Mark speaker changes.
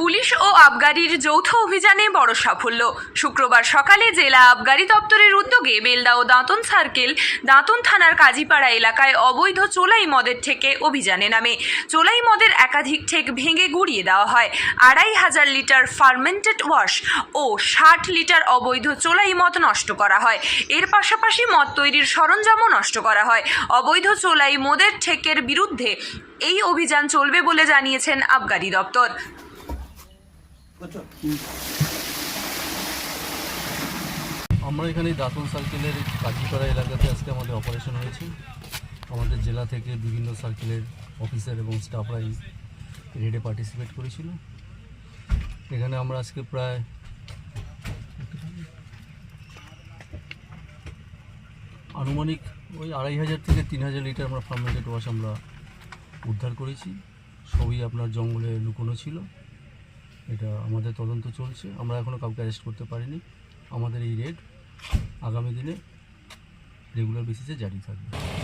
Speaker 1: Police ও আবগারির যৌথ অভিযানে বড় সাফল্য। শুক্রবার সকালে জেলা আবগারি দপ্তরের উদ্যোগে বেলদা ও দাঁতন সার্কেল দাঁতন থানার কাজীপাড়া এলাকায় অবৈধ চোলাই মদের থেকে অভিযানে নামে। চোলাই মদের একাধিক ঠেক ভেঙে গুড়িয়ে দেওয়া হয়। আড়াই হাজার লিটার ফার্মেন্টেড ওয়াশ ও ষাট লিটার অবৈধ চোলাই মদ নষ্ট করা হয়। এর পাশাপাশি মদ তৈরির সরঞ্জামও নষ্ট করা হয়। অবৈধ চোলাই মদের ঠেকের বিরুদ্ধে এই অভিযান চলবে বলে জানিয়েছেন আবগারি দপ্তর।
Speaker 2: আমরা এখানে দাঁতন সার্কেলের কাজীপাড়া এলাকাতে আজকে আমাদের অপারেশন হয়েছে। আমাদের জেলা থেকে বিভিন্ন সার্কেলের অফিসার এবং স্টাফরা এই রেডে পার্টিসিপেট করেছিল। এখানে আমরা আজকে প্রায় আনুমানিক ওই আড়াই হাজার থেকে তিন হাজার লিটার আমরা ফার্মেন্টেড ওয়াশ আমরা উদ্ধার করেছি। সবই আপনার জঙ্গলে লুকোনো ছিল। এটা আমাদের তদন্ত চলছে। আমরা এখনও কাউকে অ্যারেস্ট করতে পারিনি। আমাদের এই রেড আগামী দিনে রেগুলার বেসিসে জারি থাকবে।